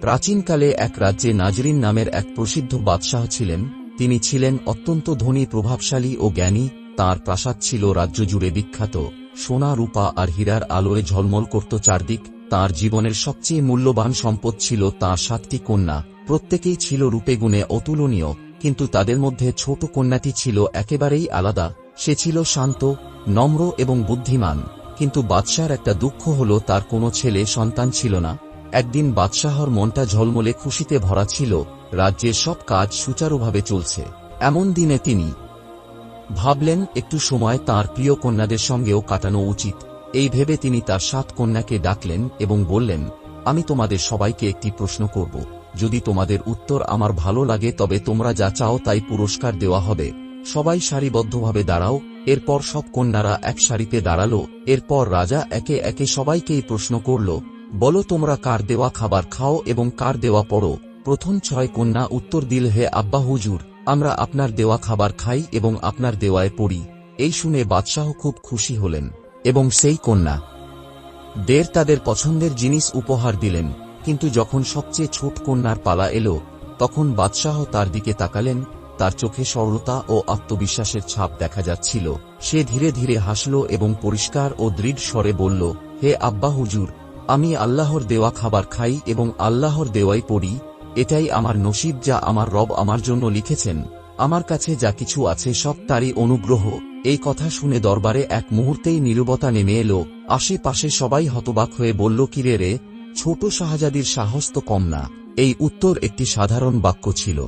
প্রাচীনকালে এক রাজ্যে নাজরিন নামের এক প্রসিদ্ধ বাদশাহ ছিলেন। তিনি ছিলেন অত্যন্ত ধনী, প্রভাবশালী ও জ্ঞানী। তার প্রাসাদ ছিল রাজ্য জুড়ে বিখ্যাত। সোনা, রূপা আর হীরার আলোয় ঝলমল করত চারদিক। তার জীবনের সবচেয়ে মূল্যবান সম্পদ ছিল তার সাতটি কন্যা। প্রত্যেকেই ছিল রূপে গুণে অতুলনীয়, কিন্তু তাদের মধ্যে ছোট কন্যাটি ছিল একেবারেই আলাদা। সে ছিল শান্ত, নম্র এবং বুদ্ধিমান। কিন্তু বাদশার একটা দুঃখ হল, তার কোনো ছেলে সন্তান ছিল না। একদিন বাদশাহর মনটা ঝলমলে খুশিতে ভরা ছিল, রাজ্যের সব কাজ সুচারুভাবে চলছে। এমন দিনে তিনি ভাবলেন, একটু সময় তার প্রিয় কন্যাদের সঙ্গেও কাটানো উচিত। এই ভেবে তিনি তার সাত কন্যাকে ডাকলেন এবং বললেন, আমি তোমাদের সবাইকে একটি প্রশ্ন করব। যদি তোমাদের উত্তর আমার ভালো লাগে, তবে তোমরা যা চাও তাই পুরস্কার দেওয়া হবে। সবাই সারিবদ্ধভাবে দাঁড়াও, এরপর সব কন্যারা এক সারিতে দাঁড়াল, এরপর রাজা একে একে সবাইকেই প্রশ্ন করল বলো তোমরা কার দেওয়া খাবার খাও এবং কার দেওয়া পড়ো। প্রথম ছয় কন্যা উত্তর দিল, হে আব্বা হুজুর, আমরা আপনার দেওয়া খাবার খাই এবং আপনার দেওয়ায় পড়ি। এই শুনে বাদশাহ খুব খুশি হলেন এবং সেই কন্যা দের তাদের পছন্দের জিনিস উপহার দিলেন। কিন্তু যখন সবচেয়ে ছোট কন্যার পালা এলো, তখন বাদশাহ তার দিকে তাকালেন, তার চোখে সরলতা ও আত্মবিশ্বাসের ছাপ দেখা যাচ্ছিল। সে ধীরে ধীরে হাসল এবং পরিষ্কার ও দৃঢ় স্বরে বলল, হে আব্বা হুজুর আমি আল্লাহর দেওয়া খাবার খাই এবং আল্লাহর দেওয়াই পড়ি, এটাই আমার নসিব যা আমার রব আমার জন্য লিখেছেন। আমার কাছে যা কিছু আছে সব তারই অনুগ্রহ। এই কথা শুনে দরবারে এক মুহূর্তেই নীরবতা নেমে এলো। আশেপাশে সবাই হতবাক হয়ে বলল, কিরে রে, ছোট শাহজাদির সাহস তো কম না। এই উত্তর একটি সাধারণ বাক্য ছিল।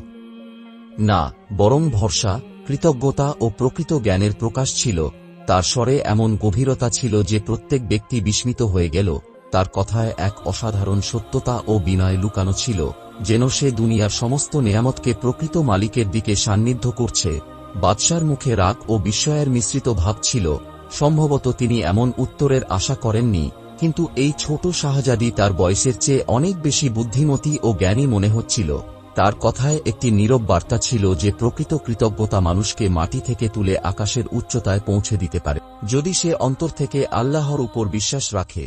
না, বরং ভরসা, কৃতজ্ঞতা ও প্রকৃত জ্ঞানের প্রকাশ ছিল। তার স্বরে এমন গভীরতা ছিল যে প্রত্যেক ব্যক্তি বিস্মিত হয়ে গেল। তার কথায় এক অসাধারণ সত্যতা ও বিনয় লুকানো ছিল, যেন সে দুনিয়ার সমস্ত নেয়ামতকে প্রকৃত মালিকের দিকে সান্নিধ্য করছে। বাদশার মুখে রাগ ও বিস্ময়ের মিশ্রিত ভাব ছিল। সম্ভবত তিনি এমন উত্তরের আশা করেননি, কিন্তু এই ছোট শাহজাদি তার বয়সের চেয়ে অনেক বেশি বুদ্ধিমতী ও জ্ঞানী মনে হচ্ছিল। তার কথায় একটি নীরব বার্তা ছিল যে প্রকৃত কৃতজ্ঞতা মানুষকে মাটি থেকে তুলে আকাশের উচ্চতায় পৌঁছে দিতে পারে। যদি সে অন্তর থেকে আল্লাহর উপর বিশ্বাস রাখে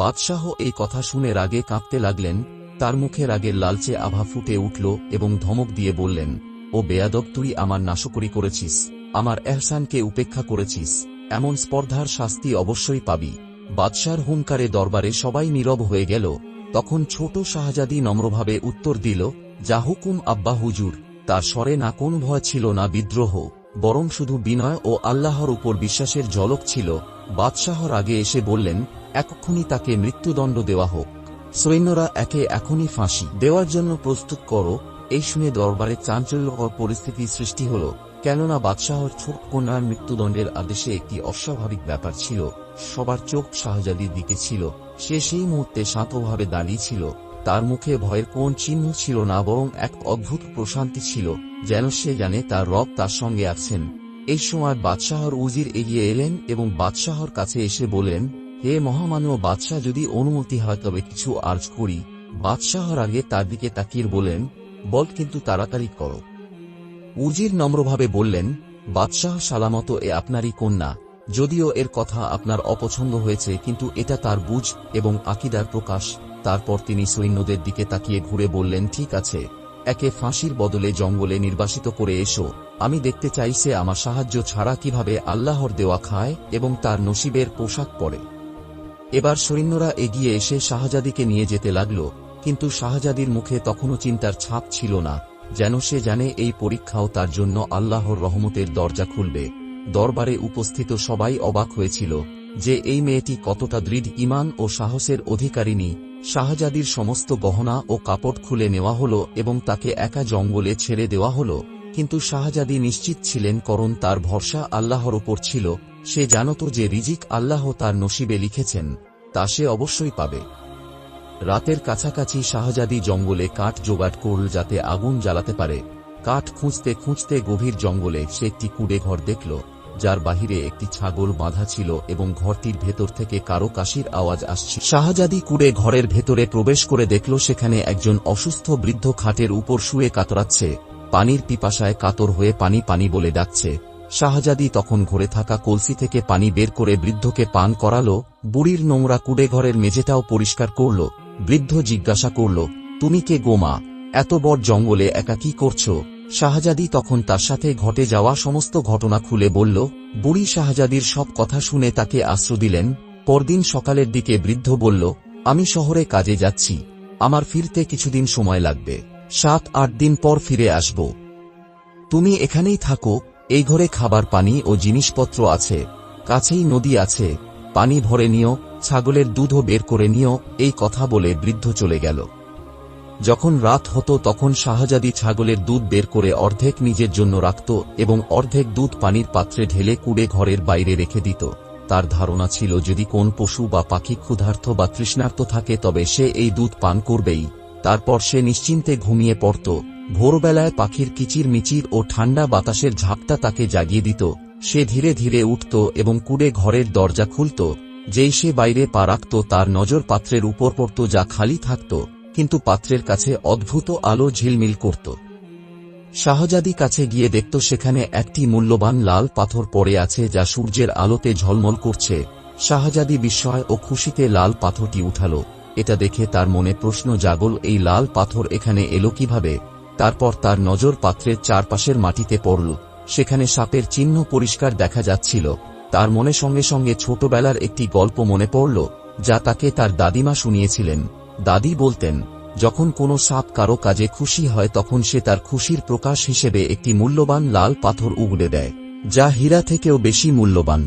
বাদশাহ এই কথা শুনে রাগে কাঁপতে লাগলেন, তার মুখে রাগের লালচে আভা ফুটে উঠল এবং ধমক দিয়ে বললেন, ও বেয়াদব, তুই আমার নাশকরি করেছিস, আমার এহসানকে উপেক্ষা করেছিস, এমন স্পর্ধার শাস্তি অবশ্যই পাবি। বাদশার হুঙ্কারে দরবারে সবাই নীরব হয়ে গেল। তখন ছোট শাহজাদি নম্রভাবে উত্তর দিল, যা হুকুম আব্বা হুজুর, তার স্বরে না কোন ভয় ছিল না বিদ্রোহ। বরং শুধু বিনয় ও আল্লাহর উপর বিশ্বাসের ঝলক ছিল। বাদশাহর আগে এসে বললেন এক্ষুনি তাকে মৃত্যুদণ্ড দেওয়া হোক। সৈন্যরা একে এখনই ফাঁসি দেওয়ার জন্য প্রস্তুত করো। এই শুনে দরবারে চাঞ্চল্যকর পরিস্থিতি সৃষ্টি হল, কেননা বাদশাহর ছোট কন্যার মৃত্যুদণ্ডের আদেশে একটি অস্বাভাবিক ব্যাপার ছিল। সবার চোখ শাহজাদির দিকে ছিল। সে সেই মুহূর্তে শান্তভাবে দাঁড়িয়ে ছিল। তার মুখে ভয়ের কোন চিহ্ন ছিল না, বরং এক অদ্ভুত প্রশান্তি ছিল। যেন সে জানে তার রব তার সঙ্গে আছেন। এই সময় বাদশাহর উজির এগিয়ে এলেন এবং বাদশাহর কাছে এসে বলেন হে মহামান্য বাদশাহ যদি অনুমতি হয় তবে কিছু আর্জ করি। বাদশাহর আগে তার দিকে তাকিয়ে বলেন বল কিন্তু তাড়াতাড়ি করো। উজির নম্রভাবে বললেন, বাদশাহ সালামত এ আপনারই কন্যা। যদিও এর কথা আপনার অপছন্দ হয়েছে, কিন্তু এটা তার বুঝ এবং আকিদার প্রকাশ। তারপর তিনি সৈন্যদের দিকে তাকিয়ে ঘুরে বললেন, ঠিক আছে। একে ফাঁসির বদলে জঙ্গলে নির্বাসিত করে এসো। আমি দেখতে চাই সে আমার সাহায্য ছাড়া কীভাবে আল্লাহর দেওয়া খায় এবং তার নসিবের পোশাক পরে। এবার সৈন্যরা এগিয়ে এসে শাহজাদিকে নিয়ে যেতে লাগল, কিন্তু শাহজাদির মুখে তখনও চিন্তার ছাপ ছিল না, যেন সে জানে এই পরীক্ষাও তার জন্য আল্লাহর রহমতের দরজা খুলবে। দরবারে উপস্থিত সবাই অবাক হয়েছিল। যে এই মেয়েটি কতটা দৃঢ় ইমান ও সাহসের অধিকারিণী, শাহজাদির সমস্ত গহনা ও কাপড় খুলে নেওয়া হল এবং তাকে একা জঙ্গলে ছেড়ে দেওয়া হল, কিন্তু শাহজাদি নিশ্চিত ছিলেন করণ তার ভরসা আল্লাহর ওপর ছিল, সে জানত যে রিজিক আল্লাহ তার নসিবে লিখেছেন, তা সে অবশ্যই পাবে। রাতের কাছাকাছি শাহজাদি জঙ্গলে কাঠ জোগাড় করল যাতে আগুন জ্বালাতে পারে, কাঠ খুঁজতে খুঁজতে গভীর জঙ্গলে সে একটি কুড়ে ঘর দেখল। যার বাহিরে একটি ছাগল বাঁধা ছিল এবং ঘরটির ভেতর থেকে কারও কাশির আওয়াজ আসছে। শাহজাদি কুড়ে ঘরের ভেতরে প্রবেশ করে দেখল সেখানে একজন অসুস্থ বৃদ্ধ খাটের উপর শুয়ে কাতরাচ্ছে। পানির পিপাসায় কাতর হয়ে পানি পানি বলে ডাকছে। শাহজাদি তখন ঘরে থাকা কলসি থেকে পানি বের করে বৃদ্ধকে পান করালো। বুড়ির নোংরা কুড়ে ঘরের মেঝেটাও পরিষ্কার করল। বৃদ্ধ জিজ্ঞাসা করল, তুমি কে গোমা এত বড় জঙ্গলে একা কি করছ? শাহজাদি তখন তার সাথে ঘটে যাওয়া সমস্ত ঘটনা খুলে বলল, বুড়ি শাহজাদির সব কথা শুনে তাকে আশ্রয় দিলেন। পরদিন সকালের দিকে বৃদ্ধ বলল, আমি শহরে কাজে যাচ্ছি। আমার ফিরতে কিছুদিন সময় লাগবে। সাত, আট দিন পর ফিরে আসব। তুমি এখানেই থাকো। এই ঘরে খাবার পানি ও জিনিসপত্র আছে। কাছেই নদী আছে। পানি ভরে নিও। ছাগলের দুধও বের করে নিও। এই কথা বলে বৃদ্ধ চলে গেল। যখন রাত হতো তখন শাহজাদি ছাগলের দুধ বের করে অর্ধেক নিজের জন্য রাখত এবং অর্ধেক দুধ পানির পাত্রে ঢেলে কুড়ে ঘরের বাইরে রেখে দিত। তার ধারণা ছিল যদি কোন পশু বা পাখি ক্ষুধার্ত বা তৃষ্ণার্ত থাকে তবে সে এই দুধ পান করবেই। তারপর সে নিশ্চিন্তে ঘুমিয়ে পড়ত। ভোরবেলায় পাখির কিচির মিচির ও ঠান্ডা বাতাসের ঝাপটা তাকে জাগিয়ে দিত। সে ধীরে ধীরে উঠত এবং কুড়ে ঘরের দরজা খুলত, যেই সে বাইরে পা রাখত তার নজর পাত্রের উপর পড়ত যা খালি থাকত। কিন্তু পাত্রের কাছে অদ্ভুত আলো ঝিলমিল করত। শাহজাদি কাছে গিয়ে দেখত সেখানে একটি মূল্যবান লাল পাথর পড়ে আছে যা সূর্যের আলোতে ঝলমল করছে। শাহজাদি বিস্ময় ও খুশিতে লাল পাথরটি উঠালো। এটা দেখে তার মনে প্রশ্ন জাগল, এই লাল পাথর এখানে এলো কীভাবে? তারপর তার নজর পাত্রের চারপাশের মাটিতে পড়ল। সেখানে সাপের চিহ্ন পরিষ্কার দেখা যাচ্ছিল। তার মনে সঙ্গে সঙ্গে ছোটবেলার একটি গল্প মনে পড়ল, যা তাকে তার দাদিমা শুনিয়েছিলেন। দাদি বলতেন, যখন কোনো সাপ কারও কাজে খুশি হয় তখন সে তার খুশির প্রকাশ হিসেবে একটি মূল্যবান লাল পাথর উগড়ে দেয়, যা হীরা থেকেও বেশি মূল্যবান।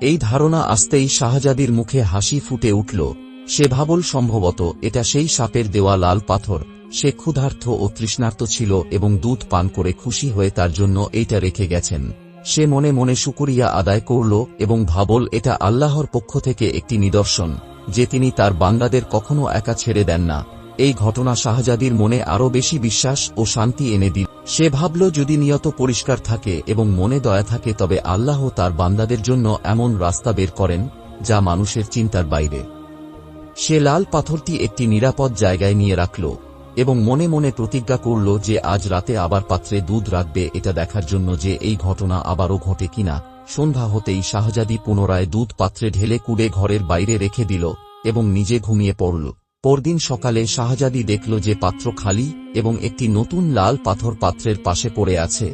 এই ধারণা আসতেই শাহজাদির মুখে হাসি ফুটে উঠল। সে ভাবল, সম্ভবত এটা সেই সাপের দেওয়া লাল পাথর। সে ক্ষুধার্থ ও তৃষ্ণার্ত ছিল এবং দুধ পান করে খুশি হয়ে তার জন্য এইটা রেখে গেছেন। সে মনে মনে শুকুরিয়া আদায় করল এবং ভাবল, এটা আল্লাহর পক্ষ থেকে একটি নিদর্শন। যে তিনি তার বান্দাদের কখনো একা ছেড়ে দেন না। এই ঘটনা শাহজাদির মনে আরও বেশি বিশ্বাস ও শান্তি এনে দিল। সে ভাবল, যদি নিয়ত পরিষ্কার থাকে এবং মনে দয়া থাকে, তবে আল্লাহ তার বান্দাদের জন্য এমন রাস্তা বের করেন যা মানুষের চিন্তার বাইরে। সে লাল পাথরটি একটি নিরাপদ জায়গায় নিয়ে রাখল এবং মনে মনে প্রতিজ্ঞা করল যে আজ রাতে আবার পাত্রে দুধ রাখবে, এটা দেখার জন্য যে এই ঘটনা আবারও ঘটে কিনা। সন্ধ্যা হতেই শাহজাদি পুনরায় দুধ পাত্রে ঢেলে কুড়ে ঘরের বাইরে রেখে দিল এবং নিজে ঘুমিয়ে পড়ল। পরদিন সকালে শাহজাদি দেখল যে পাত্র খালি এবং একটি নতুন লাল পাথর পাত্রের পাশে পড়ে আছে।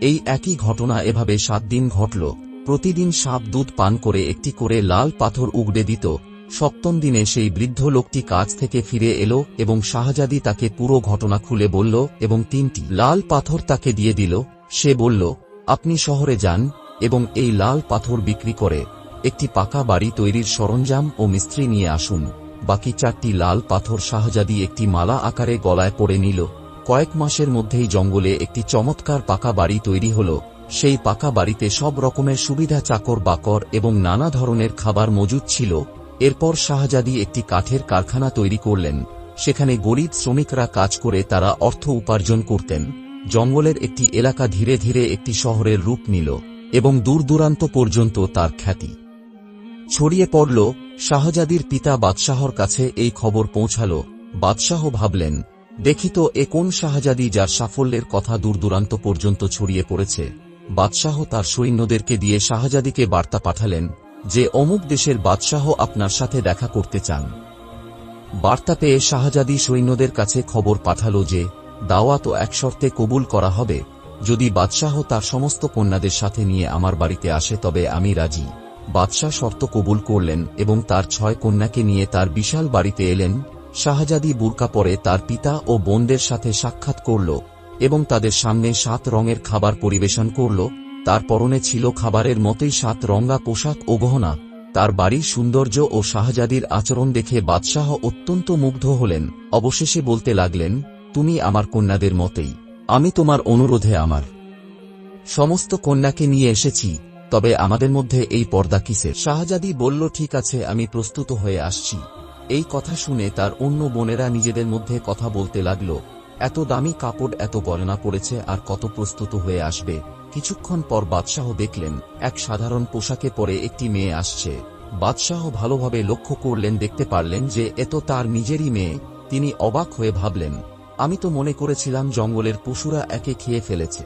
এই একই ঘটনা এভাবে সাত দিন ঘটল। প্রতিদিন সাপ দুধ পান করে একটি করে লাল পাথর উগড়ে দিত। সপ্তম দিনে সেই বৃদ্ধ লোকটি কাজ থেকে ফিরে এলো এবং শাহজাদি তাকে পুরো ঘটনা খুলে বলল এবং তিনটি লাল পাথর তাকে দিয়ে দিল। সে বলল, আপনি শহরে যান এবং এই লাল পাথর বিক্রি করে একটি পাকা বাড়ি তৈরির সরঞ্জাম ও মিস্ত্রি নিয়ে আসুন। বাকি চারটি লাল পাথর শাহজাদি একটি মালা আকারে গলায় পড়ে নিল। কয়েক মাসের মধ্যেই জঙ্গলে একটি চমৎকার পাকা বাড়ি তৈরি হল। সেই পাকা বাড়িতে সব রকমের সুবিধা চাকর বাকর এবং নানা ধরনের খাবার মজুদ ছিল। এরপর শাহজাদি একটি কাঠের কারখানা তৈরি করলেন। সেখানে গরিব শ্রমিকরা কাজ করে তারা অর্থ উপার্জন করতেন। জঙ্গলের একটি এলাকা ধীরে ধীরে একটি শহরের রূপ নিল। এবং দূর দূরান্ত পর্যন্ত তার খ্যাতি। ছড়িয়ে পড়ল, শাহজাদির পিতা বাদশাহর কাছে এই খবর পৌঁছাল। বাদশাহ ভাবলেন দেখিত এ কোন শাহজাদি যার সাফল্যের কথা দূর দূরান্ত পর্যন্ত ছড়িয়ে পড়েছে? বাদশাহ তার সৈন্যদেরকে দিয়ে শাহজাদিকে বার্তা পাঠালেন যে, অমুক দেশের বাদশাহ আপনার সাথে দেখা করতে চান। বার্তা পেয়ে শাহজাদি সৈন্যদের কাছে খবর পাঠাল যে, দাওয়াত এক শর্তে কবুল করা হবে। যদি বাদশাহ তার সমস্ত কন্যাদের সাথে নিয়ে আমার বাড়িতে আসে তবে আমি রাজি। বাদশাহ শর্ত কবুল করলেন এবং তার ছয় কন্যাকে নিয়ে তার বিশাল বাড়িতে এলেন। শাহজাদি বুরকা পরে তার পিতা ও বোনদের সাথে সাক্ষাৎ করল এবং তাদের সামনে সাত রঙের খাবার পরিবেশন করল। তার পরনে ছিল খাবারের মতোই সাত রঙা পোশাক ও গহনা। তার বাড়ির সৌন্দর্য ও শাহজাদির আচরণ দেখে বাদশাহ অত্যন্ত মুগ্ধ হলেন। অবশেষে বলতে লাগলেন, তুমি আমার কন্যাদের মতেই। আমি তোমার অনুরোধে আমার সমস্ত কন্যাকে নিয়ে এসেছি, তবে আমাদের মধ্যে এই পর্দা কিসের? শাহজাদি বলল, ঠিক আছে, আমি প্রস্তুত হয়ে আসছি। এই কথা শুনে তার অন্য বোনেরা নিজেদের মধ্যে কথা বলতে লাগল। এত দামি কাপড়, এত গণনা পড়েছে, আর কত প্রস্তুত হয়ে আসবে। কিছুক্ষণ পর বাদশাহ দেখলেন, এক সাধারণ পোশাকে পরে একটি মেয়ে আসছে। বাদশাহ ভালোভাবে লক্ষ্য করলেন, দেখতে পারলেন যে এত তার নিজেরই মেয়ে। তিনি অবাক হয়ে ভাবলেন আমি তো মনে করেছিলাম জঙ্গলের পশুরা একে খেয়ে ফেলেছে।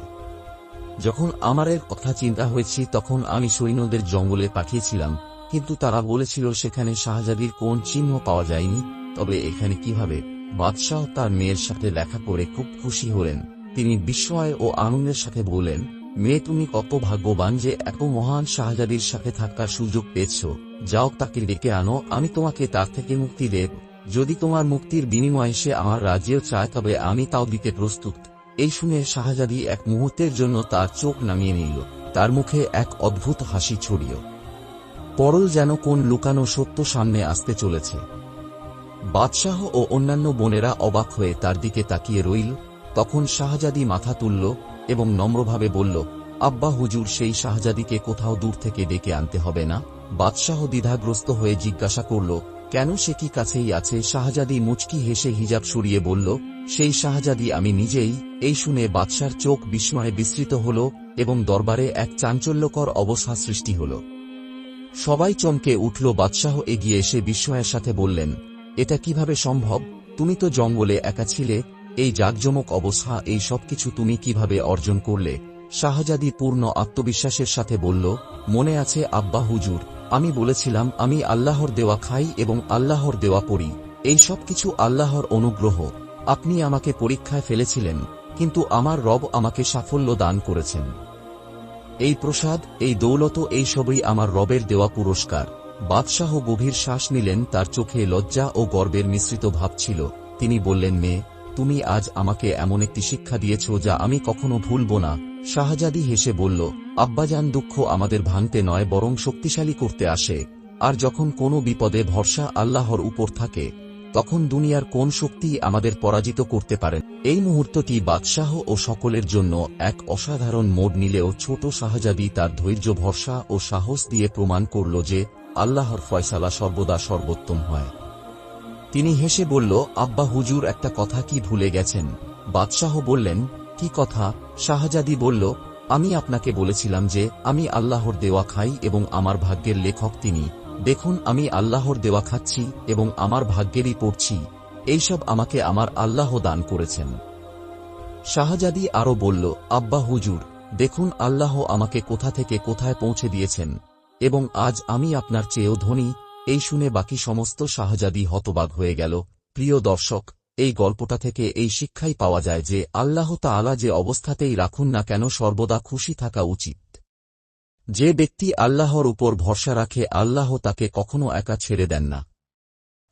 যখন আমারের কথা চিন্তা হয়েছি, তখন আমি সৈন্যদের জঙ্গলে পাঠিয়েছিলাম, কিন্তু তারা বলেছিল সেখানে শাহজাদির কোন চিহ্ন পাওয়া যায়নি। তবে এখানে কীভাবে? বাদশাহ তার মেয়ের সাথে দেখা করে খুব খুশি হলেন। তিনি বিস্ময় ও আনন্দের সাথে বললেন, মেয়ে, তুমি কত ভাগ্যবান যে এত মহান শাহজাদির সাথে থাকার সুযোগ পেয়েছ। যাও তাকে ডেকে আনো, আমি তোমাকে তার থেকে মুক্তি দেব। যদি তোমার মুক্তির বিনিময়ে সে আমার রাজ্যেও চায়, তবে আমি তাও দিতে প্রস্তুত। এই শুনে শাহজাদি এক মুহূর্তের জন্য তার চোখ নামিয়ে নিল। তার মুখে এক অদ্ভুত হাসি ছড়িয়ে। পরল যেন কোন লুকানো সত্য সামনে আসতে চলেছে। বাদশাহ ও অন্যান্য বোনেরা অবাক হয়ে তার দিকে তাকিয়ে রইল। তখন শাহজাদি মাথা তুলল এবং নম্রভাবে বলল, আব্বা হুজুর, সেই শাহজাদিকে কোথাও দূর থেকে ডেকে আনতে হবে না? বাদশাহ দ্বিধাগ্রস্ত হয়ে জিজ্ঞাসা করল কেন সে কি কাছেই আছে? শাহজাদি মুচকি হেসে হিজাব সরিয়ে বলল, সেই শাহজাদি আমি নিজেই। এই শুনে বাদশার চোখ বিস্ময়ে বিস্তৃত হল এবং দরবারে এক চাঞ্চল্যকর অবস্থা সৃষ্টি হল। সবাই চমকে উঠল, বাদশাহ এগিয়ে এসে বিস্ময়ের সাথে বললেন, এটা কীভাবে সম্ভব? তুমি তো জঙ্গলে একা ছিলে। এই জাকজমক অবস্থা, এই সবকিছু তুমি কীভাবে অর্জন করলে? শাহজাদি পূর্ণ আত্মবিশ্বাসের সাথে বলল, মনে আছে আব্বা হুজুর আমি বলেছিলাম, আমি আল্লাহর দেওয়া খাই এবং আল্লাহর দেওয়া পড়ি। এই সব কিছু আল্লাহর অনুগ্রহ। আপনি আমাকে পরীক্ষায় ফেলেছিলেন, কিন্তু আমার রব আমাকে সাফল্য দান করেছেন। এই প্রসাদ, এই দৌলত, এই সবই আমার রবের দেওয়া পুরস্কার। বাদশাহ গভীর শ্বাস নিলেন, তার চোখে লজ্জা ও গর্বের মিশ্রিত ভাব ছিল। তিনি বললেন, মেয়ে, তুমি আজ আমাকে এমন একটি শিক্ষা দিয়েছ যা আমি কখনো ভুলব না। শাহজাদি হেসে বলল, আব্বাজান দুঃখ আমাদের ভাঙতে নয়, বরং শক্তিশালী করতে আসে। আর যখন কোনো বিপদে ভরসা আল্লাহর উপর থাকে, তখন দুনিয়ার কোন শক্তি আমাদের পরাজিত করতে পারেন এই মুহূর্তটি বাদশাহ ও সকলের জন্য এক অসাধারণ মোড় নিলেও ছোট শাহজাদি তার ধৈর্য, ভরসা ও সাহস দিয়ে প্রমাণ করল যে আল্লাহর ফয়সালা সর্বদা সর্বোত্তম হয়। তিনি হেসে বলল, আব্বা হুজুর, একটা কথা কি ভুলে গেছেন? বাদশাহ বললেন কি কথা শাহজাদি বলল, আমি আপনাকে বলেছিলাম যে, আমি আল্লাহর দেওয়া খাই এবং আমার ভাগ্যের লেখক তিনি। দেখুন, আমি আল্লাহর দেওয়া খাচ্ছি এবং আমার ভাগ্যেরই পড়ছি। এইসব আমাকে আমার আল্লাহ দান করেছেন। শাহজাদি আরও বলল, আব্বা হুজুর, দেখুন, আল্লাহ আমাকে কোথা থেকে কোথায় পৌঁছে দিয়েছেন। এবং আজ আমি আপনার চেয়েও ধনী। এই শুনে বাকি সমস্ত শাহজাদি হতবাগ হয়ে গেল। প্রিয় দর্শক এই গল্পটা থেকে এই শিক্ষাই পাওয়া যায় যে আল্লাহ তাআলা যে অবস্থাতেই রাখুন না কেন সর্বদা খুশি থাকা উচিত। যে ব্যক্তি আল্লাহর উপর ভরসা রাখে, আল্লাহ তাকে কখনো একা ছেড়ে দেন না।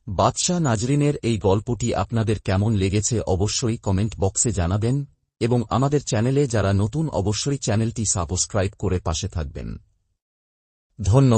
বাদশাহ নাজরিনের এই গল্পটি আপনাদের কেমন লেগেছে অবশ্যই কমেন্ট বক্সে জানাবেন এবং আমাদের চ্যানেলে যারা নতুন অবশ্যই চ্যানেলটি সাবস্ক্রাইব করে পাশে থাকবেন। ধন্যবাদ।